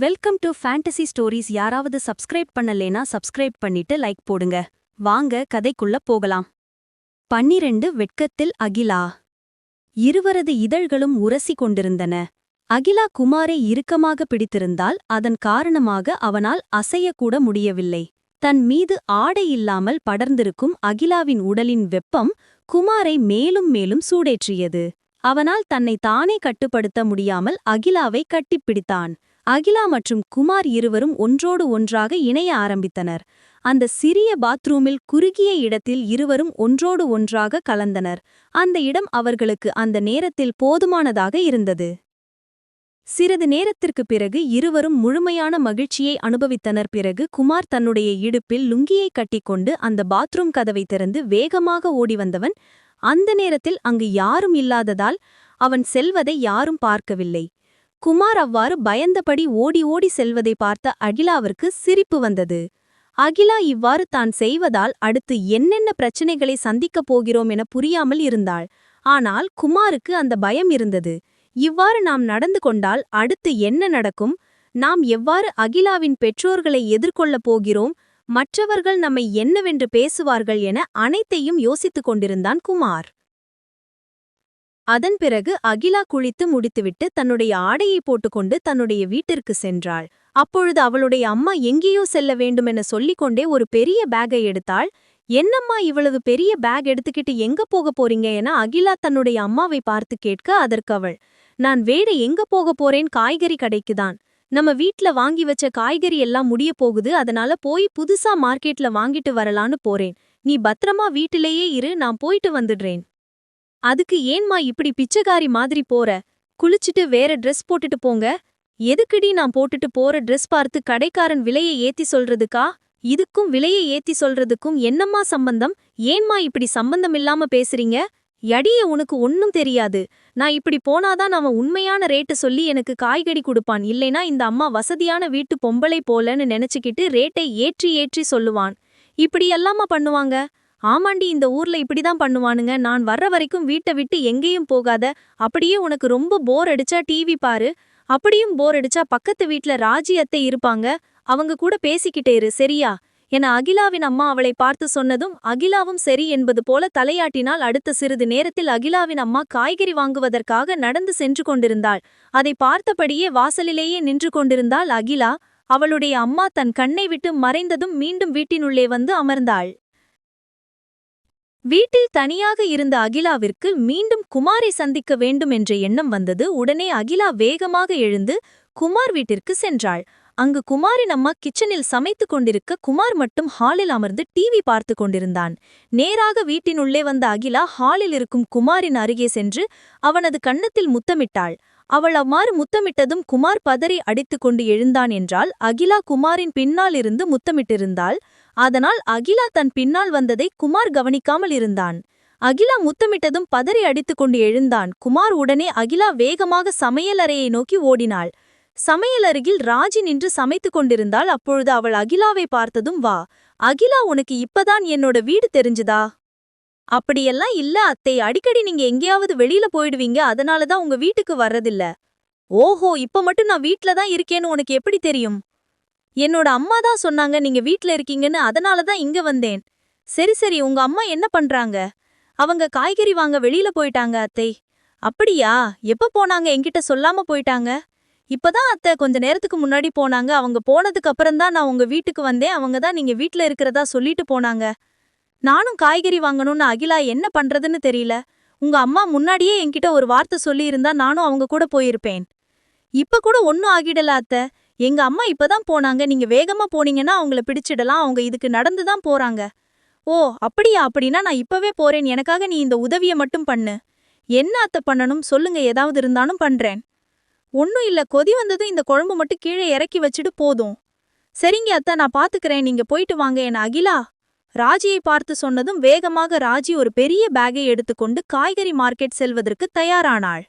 Welcome to fantasy stories யாராவது subscribe பண்ணலேனா subscribe பண்ணிட்டு லைக் போடுங்க. வாங்க கதைக்குள்ள போகலாம். பன்னிரண்டு வெட்கத்தில் அகிலா. இருவரது இதழ்களும் உரசி கொண்டிருந்தன. அகிலா குமாரை இறுக்கமாக பிடித்திருந்தால் அதன் காரணமாக அவனால் அசையக்கூட முடியவில்லை. தன் மீது ஆடை இல்லாமல் படர்ந்திருக்கும் அகிலாவின் உடலின் வெப்பம் குமாரை மேலும் மேலும் சூடேற்றியது. அவனால் தன்னை தானே கட்டுப்படுத்த முடியாமல் அகிலாவை கட்டிப்பிடித்தான். அகிலா மற்றும் குமார் இருவரும் ஒன்றோடு ஒன்றாக இணைய ஆரம்பித்தனர். அந்த சிறிய பாத்ரூமில் குறுகிய இடத்தில் இருவரும் ஒன்றோடு ஒன்றாக கலந்தனர். அந்த இடம் அவர்களுக்கு அந்த நேரத்தில் போதுமானதாக இருந்தது. சிறிது நேரத்திற்குப் பிறகு இருவரும் முழுமையான மகிழ்ச்சியை அனுபவித்தனர். பிறகு குமார் தன்னுடைய இடுப்பில் லுங்கியை கட்டிக்கொண்டு அந்த பாத்ரூம் கதவை திறந்து வேகமாக ஓடி வந்தவன் அந்த நேரத்தில் அங்கு யாரும் இல்லாததால் அவன் செல்வதை யாரும் பார்க்கவில்லை. குமார் அவ்வாறு பயந்தபடி ஓடி ஓடி செல்வதை பார்த்த அகிலாவிற்கு சிரிப்பு வந்தது. அகிலா இவ்வாறு தான் செய்வதால் அடுத்து என்னென்ன பிரச்சனைகளை சந்திக்கப் போகிறோம் என புரியாமல் இருந்தாள். ஆனால் குமாருக்கு அந்த பயம் இருந்தது. இவ்வாறு நாம் நடந்து கொண்டால் அடுத்து என்ன நடக்கும்? நாம் எவ்வாறு அகிலாவின் பெற்றோர்களை எதிர்கொள்ளப் போகிறோம்? மற்றவர்கள் நம்மை என்னவென்று பேசுவார்கள் என அனைத்தையும் யோசித்துக் கொண்டிருந்தான் குமார். அதன் பிறகு அகிலா குளித்து முடித்துவிட்டு தன்னுடைய ஆடையை போட்டுக்கொண்டு தன்னுடைய வீட்டிற்கு சென்றாள். அப்பொழுது அவளுடைய அம்மா எங்கேயோ செல்ல வேண்டுமென சொல்லிக்கொண்டே ஒரு பெரிய பேக்கை எடுத்தாள். என்னம்மா இவ்வளவு பெரிய பேக் எடுத்துக்கிட்டு எங்க போக போறீங்க? என அகிலா தன்னுடைய அம்மாவை பார்த்து கேட்க அதற்கு அவள் நான் வேட எங்க போக போறேன்? காய்கறி கடைக்குதான். நம்ம வீட்ல வாங்கி வச்ச காய்கறி எல்லாம் முடிய போகுது. அதனால போய் புதுசா மார்க்கெட்ல வாங்கிட்டு வரலான்னு போறேன். நீ பத்திரமா வீட்டிலேயே இரு. நான் போயிட்டு வந்துடுறேன். அதுக்கு ஏன்மா இப்படி பிச்சைக்காரி மாதிரி போற? குளிச்சுட்டு வேற ட்ரெஸ் போட்டுட்டு போங்க. எதுக்குடி நான் போட்டுட்டு போற ட்ரெஸ் பார்த்து கடைக்காரன் விலையை ஏத்தி சொல்றதுக்கா? இதுக்கும் விலையை ஏத்தி சொல்றதுக்கும் என்னம்மா சம்பந்தம்? ஏன்மா இப்படி சம்பந்தம் இல்லாம பேசுறீங்க? எடிய உனக்கு ஒன்னும் தெரியாது. நான் இப்படி போனாதான் அவன் உண்மையான ரேட்டு சொல்லி எனக்கு காய்கறி கொடுப்பான். இல்லைனா இந்த அம்மா வசதியான வீட்டு பொம்பளை போலன்னு நினைச்சுக்கிட்டு ரேட்டை ஏற்றி ஏற்றி சொல்லுவான். இப்படி எல்லாமா பண்ணுவாங்க? ஆமாண்டி இந்த ஊர்ல இப்படிதான் பண்ணுவானுங்க. நான் வர்ற வரைக்கும் வீட்டை விட்டு எங்கேயும் போகாத. அப்படியே உனக்கு ரொம்ப போர் அடிச்சா டிவி பாரு. அப்படியும் போர் அடிச்சா பக்கத்து வீட்ல ராஜி அத்தை இருப்பாங்க. அவங்க கூட பேசிக்கிட்டே இரு சரியா? என அகிலாவின் அம்மா அவளை பார்த்து சொன்னதும் அகிலாவும் சரி என்பது போல தலையாட்டினால் அடுத்த சிறிது நேரத்தில் அகிலாவின் அம்மா காய்கறி வாங்குவதற்காக நடந்து சென்று கொண்டிருந்தாள். அதை பார்த்தபடியே வாசலிலேயே நின்று கொண்டிருந்தாள் அகிலா. அவளுடைய அம்மா தன் கண்ணை விட்டு மறைந்ததும் மீண்டும் வீட்டினுள்ளே வந்து அமர்ந்தாள். வீட்டில் தனியாக இருந்த அகிலாவிற்கு மீண்டும் குமாரை சந்திக்க வேண்டும் என்ற எண்ணம் வந்தது. உடனே அகிலா வேகமாக எழுந்து குமார் வீட்டிற்கு சென்றாள். அங்கு குமாரின் அம்மா கிச்சனில் சமைத்துக் கொண்டிருக்க குமார் மட்டும் ஹாலில் அமர்ந்து டிவி பார்த்து கொண்டிருந்தான். நேராக வீட்டினுள்ளே வந்த அகிலா ஹாலில் இருக்கும் குமாரின் அருகே சென்று அவனது கன்னத்தில் முத்தமிட்டாள். அவள் அவ்வாறு முத்தமிட்டதும் குமார் பதறி அடித்துக் கொண்டு எழுந்தான் என்றால் அகிலா குமாரின் பின்னால் இருந்து முத்தமிட்டிருந்தாள். அதனால் அகிலா தன் பின்னால் வந்ததை குமார் கவனிக்காமல் இருந்தான். அகிலா முத்தமிட்டதும் பதறி அடித்துக் கொண்டு எழுந்தான். குமார் உடனே அகிலா வேகமாக சமையலறையை நோக்கி ஓடினாள். சமையலருகில் ராஜி நின்று சமைத்துக் கொண்டிருந்தாள். அப்பொழுது அவள் அகிலாவை பார்த்ததும் வா அகிலா உனக்கு இப்பதான் என்னோட வீடு தெரிஞ்சுதா? அப்படியெல்லாம் இல்ல அத்தை. அடிக்கடி நீங்க எங்கேயாவது வெளியில போயிடுவீங்க. அதனாலதான் உங்க வீட்டுக்கு வர்றதில்ல. ஓஹோ இப்ப மட்டும் நான் வீட்ல தான் இருக்கேன்னு உனக்கு எப்படி தெரியும்? என்னோட அம்மா தான் சொன்னாங்க நீங்க வீட்ல இருக்கீங்கன்னு. அதனால தான் இங்க வந்தேன். சரி சரி உங்க அம்மா என்ன பண்றாங்க? அவங்க காய்கறி வாங்க வெளியில போயிட்டாங்க அத்தை. அப்படியா? எப்ப போனாங்க? என்கிட்ட சொல்லாம போயிட்டாங்க. இப்பதான் அத்தை கொஞ்ச நேரத்துக்கு முன்னாடி போனாங்க. அவங்க போனதுக்கு அப்புறம் தான் நான் உங்க வீட்டுக்கு வந்தேன். அவங்க தான் நீங்க வீட்ல இருக்கிறதா சொல்லிட்டு போனாங்க. நானும் காய்கறி வாங்கணும்னு அகிலா என்ன பண்றதுன்னு தெரியல. உங்க அம்மா முன்னாடியே என்கிட்ட ஒரு வார்த்தை சொல்லியிருந்தா நானும் அவங்க கூட போயிருப்பேன். இப்ப கூட ஒன்னும் ஆகிடல அத்தை. எங்க அம்மா இப்பதான் போனாங்க. நீங்க வேகமா போனீங்கன்னா அவங்கள பிடிச்சிடலாம். அவங்க இதுக்கு நடந்து தான் போறாங்க. ஓ அப்படியா? அப்படின்னா நான் இப்பவே போறேன். எனக்காக நீ இந்த உதவிய மட்டும் பண்ணு. என்ன அத்தை பண்ணணும்? சொல்லுங்க. ஏதாவது இருந்தாலும் பண்றேன். ஒன்னும் இல்ல கொதி வந்ததும் இந்த குழம்பு மட்டும் கீழே இறக்கி வச்சுட்டு போதும். சரிங்க அத்தா நான் பாத்துக்கிறேன். நீங்க போயிட்டு வாங்க என் அகிலா. ராஜியை பார்த்து சொன்னதும் வேகமாக ராஜி ஒரு பெரிய பேக்கை எடுத்துக்கொண்டு காய்கறி மார்க்கெட் செல்வதற்கு தயாரானாள்.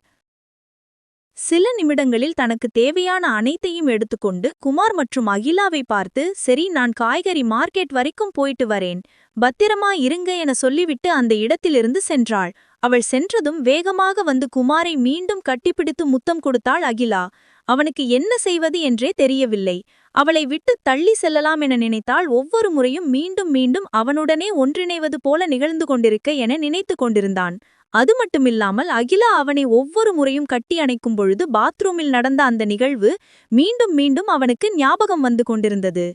சில நிமிடங்களில் தனக்கு தேவையான அனைத்தையும் எடுத்துக்கொண்டு குமார் மற்றும் அகிலாவை பார்த்து சரி நான் காய்கறி மார்க்கெட் வரைக்கும் போயிட்டு வரேன். பத்திரமா இருங்க என சொல்லிவிட்டு அந்த இடத்திலிருந்து சென்றாள். அவள் சென்றதும் வேகமாக வந்து குமாரை மீண்டும் கட்டிப்பிடித்து முத்தம் கொடுத்தாள் அகிலா. அவனுக்கு என்ன செய்வது என்றே தெரியவில்லை. அவளை விட்டு தள்ளி செல்லலாம் என நினைத்தால் ஒவ்வொரு முறையும் மீண்டும் மீண்டும் அவனுடனே ஒன்றிணைவது போல நிகழ்ந்து கொண்டிருக்க என நினைத்து கொண்டிருந்தான். அது மட்டுமில்லாமல் அகிலா அவனை ஒவ்வொரு முறையும் கட்டி அணைக்கும் பொழுது பாத்ரூமில் நடந்த அந்த நிகழ்வு மீண்டும் மீண்டும் அவனுக்கு ஞாபகம் வந்து கொண்டிருந்தது.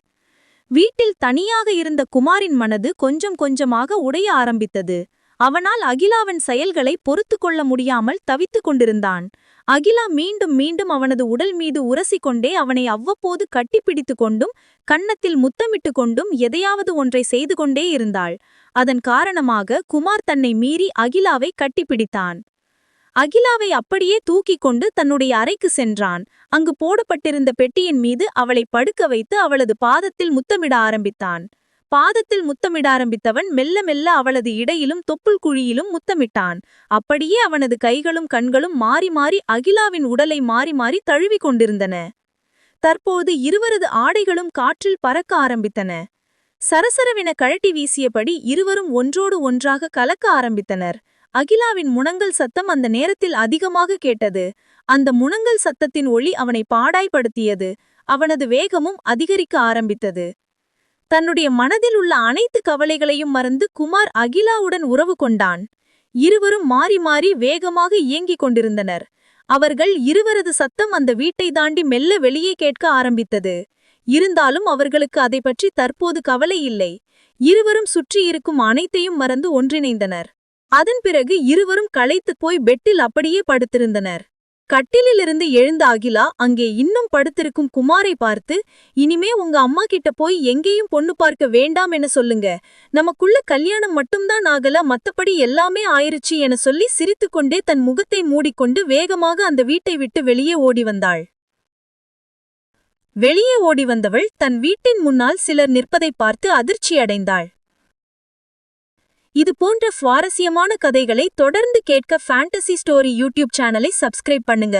வீட்டில் தனியாக இருந்த குமாரின் மனது கொஞ்சம் கொஞ்சமாக உடைய ஆரம்பித்தது. அவனால் அகிலாவின் செயல்களை பொறுத்து கொள்ள முடியாமல் தவித்துக் கொண்டிருந்தான். அகிலா மீண்டும் மீண்டும் அவனது உடல் மீது உரசிக்கொண்டே அவனை அவ்வப்போது கட்டிப்பிடித்து கொண்டும் கன்னத்தில் முத்தமிட்டு கொண்டும் எதையாவது ஒன்றை செய்து கொண்டே இருந்தாள். அதன் காரணமாக குமார் தன்னை மீறி அகிலாவை கட்டிப்பிடித்தான். அகிலாவை அப்படியே தூக்கிக் கொண்டு தன்னுடைய அறைக்கு சென்றான். அங்கு போடப்பட்டிருந்த பெட்டியின் மீது அவளை படுக்க வைத்து அவளது பாதத்தில் முத்தமிட ஆரம்பித்தான். பாதத்தில் முத்தமிட ஆரம்பித்தவன் மெல்ல மெல்ல அவளது இடையிலும் தொப்புள் குழியிலும் முத்தமிட்டான். அப்படியே அவனது கைகளும் கண்களும் மாறி மாறி அகிலாவின் உடலை மாறி மாறி தழுவிக் கொண்டிருந்தன. தற்போது இருவரது ஆடைகளும் காற்றில் பறக்க ஆரம்பித்தன. சரசரவென கழட்டி வீசியபடி இருவரும் ஒன்றோடு ஒன்றாக கலக்க ஆரம்பித்தனர். அகிலாவின் முணங்கல் சத்தம் அந்த நேரத்தில் அதிகமாக கேட்டது. அந்த முணங்கல் சத்தத்தின் ஒளி அவனை பாடாய்படுத்தியது அவனது வேகமும் அதிகரிக்க ஆரம்பித்தது. தன்னுடைய மனதில் உள்ள அனைத்து கவலைகளையும் மறந்து குமார் அகிலாவுடன் உறவு கொண்டான். இருவரும் மாறி மாறி வேகமாக இயங்கிக் கொண்டிருந்தனர். அவர்கள் இருவரது சத்தம் அந்த வீட்டை தாண்டி மெல்ல வெளியே கேட்க ஆரம்பித்தது. இருந்தாலும் அவர்களுக்கு அதை பற்றி தற்போது கவலை இல்லை. இருவரும் சுற்றி இருக்கும் அனைத்தையும் மறந்து ஒன்றிணைந்தனர். அதன் பிறகு இருவரும் களைத்துப் போய் பெட்டில் அப்படியே படுத்திருந்தனர். கட்டிலிலிருந்து எழுந்த அகிலா அங்கே இன்னும் படுத்திருக்கும் குமாரை பார்த்து இனிமே உங்க அம்மா கிட்ட போய் எங்கேயும் பொண்ணு பார்க்க வேண்டாம் என சொல்லுங்க. நமக்குள்ள கல்யாணம் மட்டும்தான் ஆகல மத்தபடி எல்லாமே ஆயிருச்சு என சொல்லி சிரித்துக்கொண்டே தன் முகத்தை மூடிக்கொண்டு வேகமாக அந்த வீட்டை விட்டு வெளியே ஓடி வந்தாள். வெளியே ஓடி வந்தவள் தன் வீட்டின் முன்னால் சிலர் நிற்பதை பார்த்து அதிர்ச்சியடைந்தாள். இது போன்ற சுவாரஸ்யமான கதைகளை தொடர்ந்து கேட்க ஃபேண்டசி ஸ்டோரி யூடியூப் சேனலை சப்ஸ்கிரைப் பண்ணுங்க.